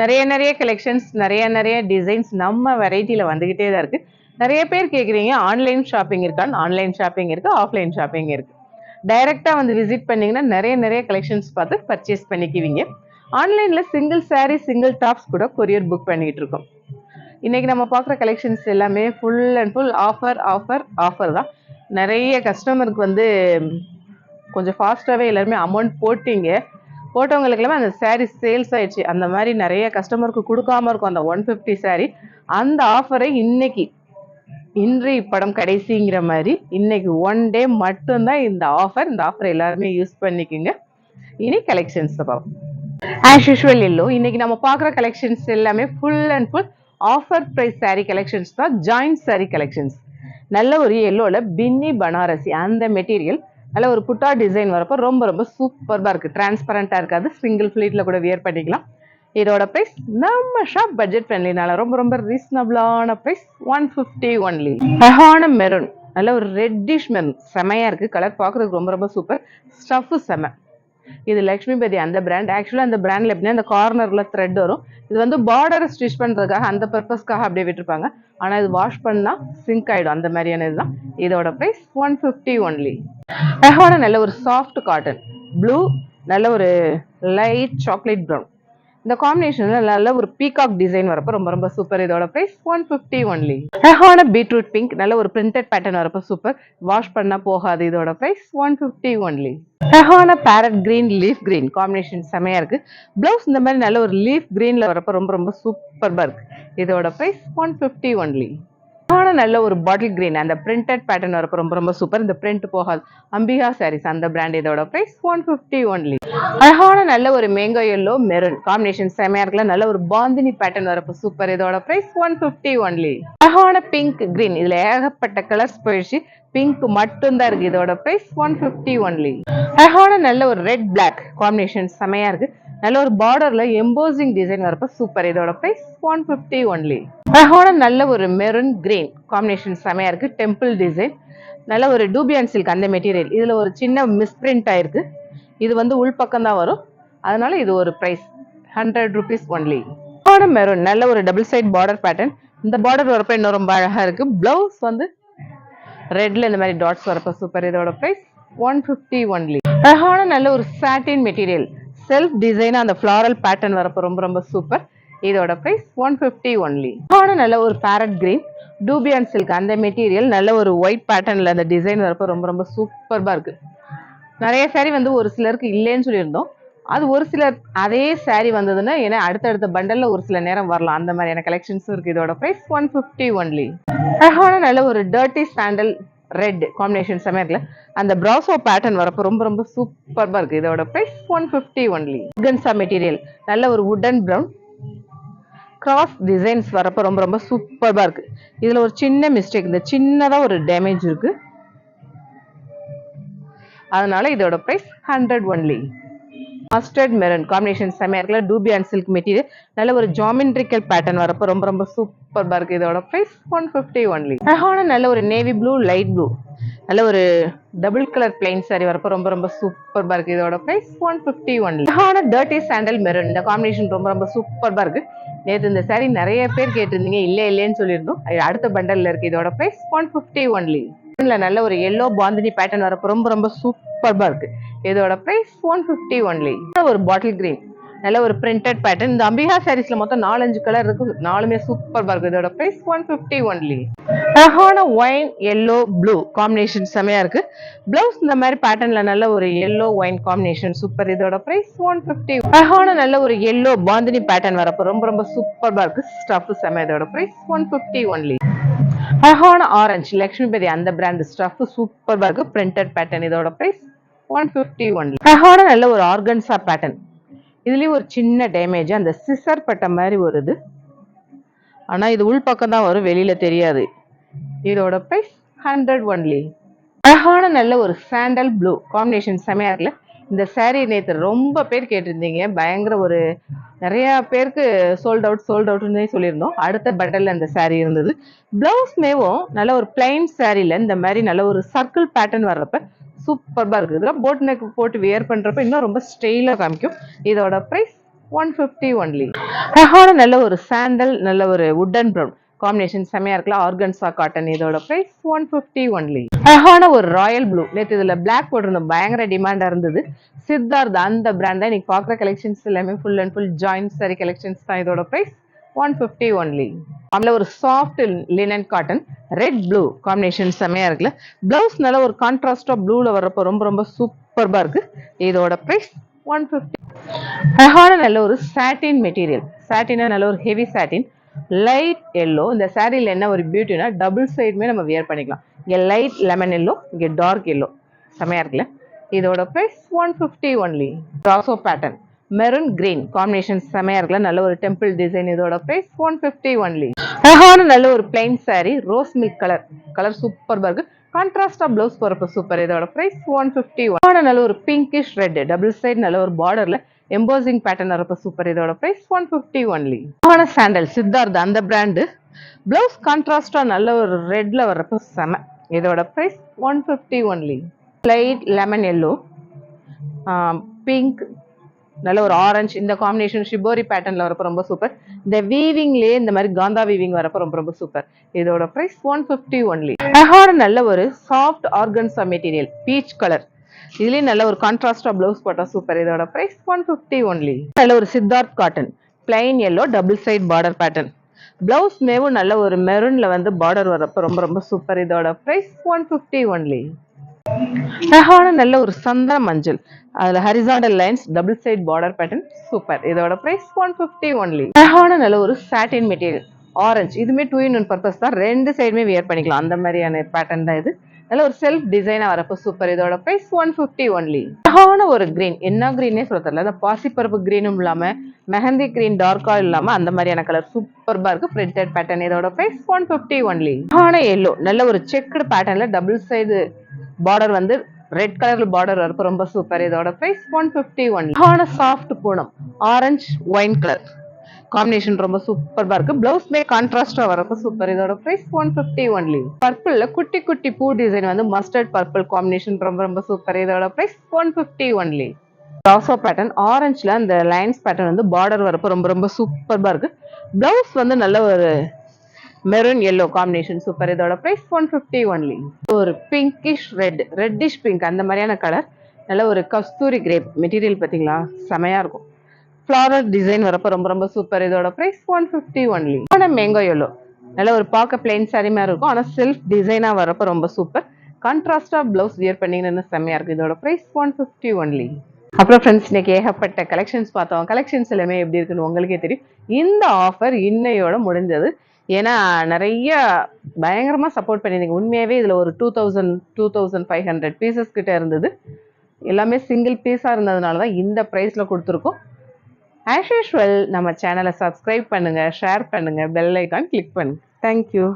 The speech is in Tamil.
நிறைய நிறைய கலெக்ஷன்ஸ் நிறைய நிறைய டிசைன்ஸ் நம்ம வெரைட்டியில் வந்துக்கிட்டே தான் இருக்குது நிறைய பேர் கேட்குறீங்க ஆன்லைன் ஷாப்பிங் இருக்கான்னு ஆன்லைன் ஷாப்பிங் இருக்குது ஆஃப்லைன் ஷாப்பிங் இருக்குது டைரெக்டாக வந்து விசிட் பண்ணிங்கன்னா நிறைய நிறைய கலெக்ஷன்ஸ் பார்த்து பர்ச்சேஸ் பண்ணிக்குவீங்க. ஆன்லைனில் சிங்கிள் சாரீ சிங்கிள் டாப்ஸ் கூட கொரியர் புக் பண்ணிகிட்டு இருக்கோம். இன்றைக்கி நம்ம பார்க்குற கலெக்ஷன்ஸ் எல்லாமே full and full offer offer offer தான். நிறைய கஸ்டமருக்கு வந்து கொஞ்சம் ஃபாஸ்ட்டாகவே எல்லாருமே அமௌண்ட் போட்டிங்க. போட்டவங்களுக்கெல்லாம் அந்த சாரீ சேல்ஸ் ஆயிடுச்சு. அந்த மாதிரி நிறைய கஸ்டமருக்கு கொடுக்காம இருக்கும் அந்த ஒன் ஃபிஃப்டி சாரீ அந்த ஆஃபரை இன்னைக்கு இன்று இப்படம் கடைசிங்கிற மாதிரி இன்னைக்கு ஒன் டே மட்டும்தான் இந்த ஆஃபர் இந்த ஆஃபர் எல்லாருமே யூஸ் பண்ணிக்கோங்க. இனி கலெக்ஷன்ஸ் பார்ப்போம். ஆஸ் யூஷுவல் எல்லோ இன்னைக்கு நம்ம பார்க்குற கலெக்ஷன்ஸ் எல்லாமே full and full offer price sari collections தான் ஜாயிண்ட் சாரீ கலெக்ஷன்ஸ் நல்ல ஒரு எல்லோவில் பின்னி பனாரசி அந்த மெட்டீரியல் அதில் ஒரு புட்டா டிசைன் வரப்போ ரொம்ப ரொம்ப சூப்பராக இருக்குது டிரான்ஸ்பரண்ட்டாக இருக்காது. சிங்கிள் ஃப்ளீட்டில் கூட வியர் பண்ணிக்கலாம். இதோட ப்ரைஸ் நம்ம ஷாப் பட்ஜெட் ஃப்ரெண்ட்லினால ரொம்ப ரொம்ப ரீசனபிளான ப்ரைஸ் ஒன் ஃபிஃப்டி ஒன்லி அழகான மெரூன் நல்ல ஒரு ரெட்டிஷ் மெரூன் செமையாக இருக்குது கலர் பார்க்குறதுக்கு ரொம்ப ரொம்ப சூப்பர் ஸ்டஃப்பு செமை. இது லக்ஷ்மிபதி அந்த பிராண்ட் ஆக்சுவலாக அந்த பிராண்டில் எப்படின்னா அந்த கார்னரில் த்ரெட் வரும். இது வந்து பார்டரை ஸ்டிச் பண்ணுறதுக்காக அந்த பர்பஸ்க்காக அப்படியே விட்டுருப்பாங்க. ஆனால் இது வாஷ் பண்ணால் சிங்க் ஆகிடும் அந்த மாதிரியான இதுதான். இதோட ப்ரைஸ் ஒன் ஃபிஃப்டி ஒன்லி அழகான நல்ல ஒரு சாஃப்ட் காட்டன் ப்ளூ நல்ல ஒரு லைட் சாக்லேட் ப்ரௌன் இந்த காம்பினேஷன்ல நல்ல ஒரு பீகாக் டிசைன் வரப்போ ரொம்ப ரொம்ப சூப்பர் இதோட பிரைஸ் ஒன் ஃபிஃப்டி ஒன்லி அழகான பீட்ரூட் பிங்க் நல்ல ஒரு பிரிண்டட் பேட்டர்ன் வரப்போ சூப்பர் வாஷ் பண்ணா போகாது இதோட பிரைஸ் ஒன் ஃபிஃப்டி ஒன்லி அழகான parrot green leaf green combination செமையா இருக்கு. பிளவுஸ் இந்த மாதிரி நல்ல ஒரு லீஃப் கிரீன்ல வரப்போ ரொம்ப ரொம்ப சூப்பர்பா இருக்கு. இதோட பிரைஸ் ஒன் ஃபிஃப்டி ஒன்லி அழகான நல்ல ஒரு பாட்டில் கிரீன் அந்த பிரிண்டட் பேட்டர்ன் வரப்போ ரொம்ப ரொம்ப சூப்பர் இந்த பிரிண்ட் போகாது. அம்பிகா சாரீஸ் அந்த பிராண்ட் இதோட பிரைஸ் ஒன் ஃபிஃப்டி ஒன்லி அழகான நல்ல ஒரு மேங்கோ எல்லோ மெரூன் காம்பினேஷன் செமையா இருக்கல நல்ல ஒரு பாந்தினி பேட்டர்ன் வரப்போ சூப்பர் இதோட பிரைஸ் ஒன் ஃபிஃப்டி ஒன்லி அழகான பிங்க் கிரீன் இதுல ஏகப்பட்ட கலர்ஸ் போயிடுச்சு. பிங்க் மட்டும்தான் இருக்கு. இதோட பிரைஸ் ஒன் ஃபிஃப்டி ஒன்லி அழகான நல்ல ஒரு ரெட் பிளாக் காம்பினேஷன் செமையா இருக்கு. நல்ல ஒரு பார்டர்ல எம்போசிங் டிசைன் வரப்ப சூப்பர் இதோட பிரைஸ் ஒன் ஃபிஃப்டி ஒன்லி அழகான நல்ல ஒரு மெரூன் கிரீன் காம்பினேஷன் செமையா இருக்கு. டெம்பிள் டிசைன் நல்ல ஒரு டூபியான் சில்க் அந்த மெட்டீரியல் இதுல ஒரு சின்ன மிஸ்பிரிண்ட் ஆயிருக்கு. இது வந்து உள்பக்கம் தான் வரும். அதனால இது ஒரு பிரைஸ் ஹண்ட்ரட் ருபீஸ் ஒன்லி அழகான மெரூன் நல்ல ஒரு டபுள் சைட் பார்டர் பேட்டர்ன் இந்த பார்டர் வரப்ப இன்னும் ரொம்ப அழகா இருக்கு. பிளவுஸ் வந்து ரெட்ல இந்த மாதிரி டாட்ஸ் வரப்ப சூப்பர் இதோட பிரைஸ் ஒன் ஃபிஃப்டி ஒன்லி அழகான நல்ல ஒரு சாட்டின் மெட்டீரியல் செல்ஃப் டிசைனா அந்த ஃப்ளாரல் பேட்டர்ன் வரப்ப ரொம்ப ரொம்ப சூப்பர் இதோட ப்ரைஸ் ஒன் ஃபிஃப்டி ஒன்லி ஆனால் நல்ல ஒரு பேரட் கிரீன் டூபியான் சில்க் அந்த மெட்டீரியல் நல்ல ஒரு ஒயிட் பேட்டர்ன்ல அந்த டிசைன் வரப்போ ரொம்ப ரொம்ப சூப்பர்பாக இருக்கு. நிறைய சேரீ வந்து ஒரு சிலருக்கு இல்லைன்னு சொல்லியிருந்தோம். அது ஒரு சிலர் அதே சாரீ வந்ததுன்னா ஏன்னா அடுத்தடுத்த பண்டல்ல ஒரு சில நேரம் வரலாம். அந்த மாதிரியான கலெக்ஷன்ஸும் இருக்கு. இதோட ப்ரைஸ் ஒன் ஃபிஃப்டி ஒன்லி அழகான நல்ல ஒரு டர்ட்டி சாண்டல் ரெட் காம்பினேஷன் செமையா இருக்குல்ல அந்த ப்ராசோ பேட்டர்ன் வரப்போ ரொம்ப ரொம்ப சூப்பராக இருக்கு. இதோட ப்ரைஸ் ஒன் ஃபிஃப்டி ஒன்லி கன்சா மெட்டீரியல் நல்ல ஒரு வுடன் ப்ரௌன் கிராஸ் டிசைன்ஸ் வரப்போ ரொம்ப ரொம்ப சூப்பராக இருக்குது இதுல ஒரு சின்ன மிஸ்டேக் இந்த சின்னதா ஒரு டேமேஜ் இருக்கு. அதனால இதோட price hundred only mustard maroon combination செமையா இருக்குல்ல டூபி அண்ட் சில்க் மெட்டீரியல் நல்ல ஒரு ஜாமெண்ட்ரிக்கல் பேட்டர்ன் வரப்போ ரொம்ப ரொம்ப சூப்பர் பார்க்கு இதோட ப்ரைஸ் ஒன் ஃபிஃப்டி ஒன்லி அழகான நல்ல ஒரு நேவி ப்ளூ லைட் ப்ளூ நல்ல ஒரு டபுள் கலர் பிளைன் சாரி வரப்போ ரொம்ப ரொம்ப சூப்பர்பா இருக்கு. இதோட பிரைஸ் ஒன் ஃபிஃப்டி ஒன்லி அழகான டர்ட்டி சாண்டல் மெரூன் இந்த காம்பினேஷன் ரொம்ப ரொம்ப சூப்பர்பா இருக்கு. நேற்று இந்த சாரி நிறைய பேர் கேட்டிருந்தீங்க. இல்லை இல்லைன்னு சொல்லியிருந்தோம். அடுத்த பண்டல்ல இருக்கு. இதோட ப்ரைஸ் ஒன் ஃபிஃப்டி ஒன்லி நல்ல ஒரு எல்லோ பாந்தினி பேட்டர்ன் வரப்போ ரொம்ப ரொம்ப சூப்பர்பா இருக்கு. இதோட பிரைஸ் ஒன் ஃபிஃப்டி ஒன்லி ஒரு பாட்டில் கிரீன் நல்ல ஒரு பிரிண்டட் பேட்டர்ன் இந்த அம்பிகா சாரீஸ்ல மொத்தம் நாலஞ்சு கலர் இருக்கு. நாலுமே சூப்பர் இருக்கு. இதோட பிரைஸ் ஒன் ஃபிஃப்டி ஒன்லி அழகான ஒயின் எல்லோ ப்ளூ காம்பினேஷன் செமையா இருக்கு. பிளவுஸ் இந்த மாதிரி பேட்டர்ன்ல நல்ல ஒரு எல்லோ ஒயின் காம்பினேஷன் சூப்பர் இதோட பிரைஸ் ஒன் ஃபிஃப்டி அழகான நல்ல ஒரு எல்லோ பாந்தினி பேட்டர்ன் வரப்போ ரொம்ப ரொம்ப சூப்பர்பா இருக்கு. ஸ்டஃப் செம இதோட பிரைஸ் ஒன் ஃபிஃப்டி ஒன்லி அழகான ஆரஞ்சு லக்ஷ்மிபதி அந்த பிராண்ட் ஸ்டஃப் சூப்பர்பா இருக்கு. பிரிண்டட் பேட்டர்ன் இதோட பிரைஸ் ஒன் ஃபிஃப்டி ஒன்லி அழகான நல்ல ஒரு ஆர்கன்ஸா பேட்டர்ன் இதுலேயும் ஒரு சின்ன டேமேஜ் அந்த சிசர் பட்ட மாதிரி ஒரு இது ஆனால் இது உள் பக்கம் தான் வரும் வெளியில் தெரியாது. இதோட ப்ரைஸ் ஹண்ட்ரட் ஒன்லி அழகான நல்ல ஒரு சாண்டல் ப்ளூ காம்பினேஷன் செமையாக இருக்குல்ல? இந்த சேரீ நேற்று ரொம்ப பேர் கேட்டிருந்தீங்க. பயங்கர ஒரு நிறையா பேருக்கு சோல்ட் அவுட் சோல்ட் அவுட்னே சொல்லியிருந்தோம். அடுத்த பட்டலில் அந்த சேரீ இருந்தது. ப்ளவுஸ் மேவும் நல்ல ஒரு பிளைன் சாரியில் இந்த மாதிரி நல்ல ஒரு சர்க்கிள் பேட்டர்ன் வர்றப்ப சூப்பர்பாக இருக்குது இதெல்லாம் போட் நெக் போட்டு வியர் பண்ணுறப்ப இன்னும் ரொம்ப ஸ்டைலாக காமிக்கும். இதோட ப்ரைஸ் ஒன் ஃபிஃப்டி ஒன்லி அழகான நல்ல ஒரு சாண்டல் நல்ல ஒரு உட்டன் ப்ரௌன் காம்பினேஷன் செமையா இருக்குல்ல ஆர்கன்சா காட்டன் இதோட ப்ரைஸ் ஒன் ஃபிஃப்டி ஒன்லி அழகான ஒரு ராயல் ப்ளூ நேற்று இதுல பிளாக் போட்டிருந்தோம். பயங்கர டிமாண்டா இருந்தது. சித்தார்த் அந்த பிராண்ட் தான். இன்னைக்கு பார்க்குற கலெக்ஷன்ஸ் எல்லாமே full and full joint sari collections தான். இதோட ப்ரைஸ் ஒன் ஃபிஃப்டி ஒன்லி அதில் ஒரு soft linen cotton red blue combination செம்மையாக இருக்குல்ல. ப்ளவுஸ் நல்ல ஒரு கான்ட்ராஸ்டாக ப்ளூவில் வர்றப்போ ரொம்ப ரொம்ப சூப்பர்பாக இருக்குது இதோட ப்ரைஸ் ஒன் ஃபிஃப்டி அழகான நல்ல ஒரு சாட்டின் மெட்டீரியல் சாட்டினா நல்ல ஒரு ஹெவி சாட்டின் லைட் எல்லோ இந்த சாரியில் என்ன ஒரு பியூட்டினா டபுள் சைடுமே நம்ம வியர் பண்ணிக்கலாம். இங்கே லைட் லெமன் எல்லோ இங்கே டார்க் எல்லோ செம்மையாக இருக்குல்ல. இதோட ப்ரைஸ் ஒன் ஃபிஃப்டி ஒன்லி ராசோ பேட்டர்ன் மெரூன் கிரீன் காம்பினேஷன் செம்மையாக இருக்குல்ல. நல்ல ஒரு டெம்பிள் டிசைன் இதோட ப்ரைஸ் ஒன் ஃபிஃப்டி ஒன்லி அழகான நல்ல ஒரு plain saree rose milk colour colour super இருக்கு. கான்ட்ராஸ்டா ப்ளவுஸ் போறப்ப சூப்பர் இதோட ப்ரைஸ் ஒன் ஃபிஃப்டி ஒன் நல்ல ஒரு பிங்கிஷ் ரெட் டபுள் சைடு நல்ல ஒரு பார்டர்ல எம்போசிங் பேட்டர்ன் வரப்ப சூப்பர் இதோட ப்ரைஸ் ஒன் ஃபிஃப்டி ஒன்லி ஆன சாண்டல் சித்தார்த் அந்த பிராண்டு பிளவுஸ் கான்ட்ராஸ்டா நல்ல ஒரு ரெட்ல வர்றப்ப செம. இதோட price one fifty only light lemon yellow pink நல்ல ஒரு ஆரஞ்சு இந்த காம்பினேஷன் ஷிபோரி பேட்டர்ன்ல வரப்ப ரொம்ப சூப்பர் இந்த வீவிங்லயே இந்த மாதிரி காந்தா வீவிங் வரப்ப ரொம்ப ரொம்ப சூப்பர் இதோட பிரைஸ் ஒன் ஃபிஃப்டி ஒன்லி அழகான நல்ல ஒரு soft organza material peach colour இதுலயும் நல்ல ஒரு கான்ட்ராஸ்டா பிளவுஸ் போட்டா சூப்பர் இதோட பிரைஸ் ஒன் ஃபிஃப்டி ஒன்லி நல்ல ஒரு Siddharth cotton plain yellow double side border pattern blouse மேவும் நல்ல ஒரு மெரூன்ல வந்து பார்டர் வரப்ப ரொம்ப ரொம்ப சூப்பர் இதோட பிரைஸ் ஒன் ஃபிஃப்டி ஒன்லி அழகான நல்ல ஒரு சந்தன மஞ்சள். அதுல horizontal lines double side border pattern super இதோட பிரைஸ் ஒன் ஃபிஃப்டி ஒன்லி அழகான நல்ல ஒரு சாட்டின் மெட்டீரியல் ஆரஞ்சு இதுமே டூ இன் ஒன் பர்பஸ் தான். ரெண்டு சைடுமே வியர் பண்ணிக்கலாம். அந்த மாதிரியான பேட்டர்ன் தான் இது. நல்ல ஒரு செல்ஃப் டிசைனா வரப்போ சூப்பர் இதோட பிரைஸ் ஒன் ஃபிஃப்டி ஒன்லி அழகான ஒரு கிரீன் என்ன கிரீனே சொல்ல தெரியல. அந்த பாசிப்பருப்பு கிரீனும் இல்லாம மெஹந்தி கிரீன் டார்க்கா இல்லாம அந்த மாதிரியான கலர் சூப்பர்பா இருக்கு. பிரிண்டட் பேட்டர்ன் இதோட பிரைஸ் ஒன் ஃபிஃப்டி ஒன்லி அழகான எல்லோ நல்ல ஒரு செக்குடு பேட்டர்ன்ல டபுள் சைடு பார்டர் வந்து ரெட் கலர்ல பார்டர் இருக்கும் ரொம்ப சூப்பர் இதோட பிரைஸ் ஒன் ஃபிஃப்டி ஒன் அழகான soft Poonam orange wine colour combination ரொம்ப சூப்பராக இருக்கு. பிளவுஸ்மே கான்ட்ராஸ்டா வரப்ப சூப்பர் இதோட பிரைஸ் ஒன் ஃபிஃப்டி ஒன்லி பர்பிள்ல குட்டி குட்டி பூ டிசைன் வந்து மஸ்டர்ட் பர்பிள் காம்பினேஷன் ரொம்ப ரொம்ப சூப்பர் இதோட பிரைஸ் ஒன் ஃபிஃப்டி ஒன்லி ராசோ பேட்டர்ன் ஆரஞ்சுல அந்த லைன்ஸ் பேட்டர்ன் வந்து பார்டர் வரப்ப ரொம்ப ரொம்ப சூப்பராக இருக்கு. பிளவுஸ் வந்து நல்ல ஒரு மெரூன் எல்லோ காம்பினேஷன் சூப்பர் இதோட பிரைஸ் ஒன் ஃபிஃப்டி ஒன்லி ஒரு பிங்கிஷ் ரெட் ரெட்டிஷ் பிங்க் அந்த மாதிரியான கலர் நல்ல ஒரு கஸ்தூரி கிரேப் மெட்டீரியல் பார்த்தீங்களா? செமையாக இருக்கும். ஃப்ளாரல் டிசைன் வரப்ப ரொம்ப ரொம்ப சூப்பர் இதோட பிரைஸ் ஒன் ஃபிஃப்டி ஒன்லி ஆனால் மேங்கோ எல்லோ நல்ல ஒரு பார்க்க பிளைன் சாரி மாதிரி இருக்கும். ஆனால் செல்ஃப் டிசைனாக வரப்ப ரொம்ப சூப்பர் கான்ட்ராஸ்டாக ப்ளவுஸ் வியர் பண்ணீங்கன்னு செம்மையா இருக்கும் இதோட பிரைஸ் ஒன் ஃபிஃப்டி ஒன்லி அப்புறம் ஃப்ரெண்ட்ஸ் இன்னைக்கு ஏகப்பட்ட கலெக்ஷன்ஸ் பார்த்தோம். கலெக்ஷன்ஸ் எல்லாமே எப்படி இருக்குன்னு உங்களுக்கே தெரியும். இந்த ஆஃபர் இன்னையோட முடிஞ்சது. ஏன்னா நிறைய பயங்கரமாக சப்போர்ட் பண்ணியிருந்தீங்க. உண்மையாகவே இதில் ஒரு two thousand two thousand five hundred pieces கிட்டே இருந்தது. எல்லாமே சிங்கிள் பீஸாக இருந்ததுனால தான் இந்த ப்ரைஸில் கொடுத்துருக்கோம். ஆஸ் யூஷுவல் நம்ம சேனலை சப்ஸ்கிரைப் பண்ணுங்கள் ஷேர் பண்ணுங்கள் பெல் ஐக்கான் கிளிக் பண்ணுங்கள் தேங்க்யூ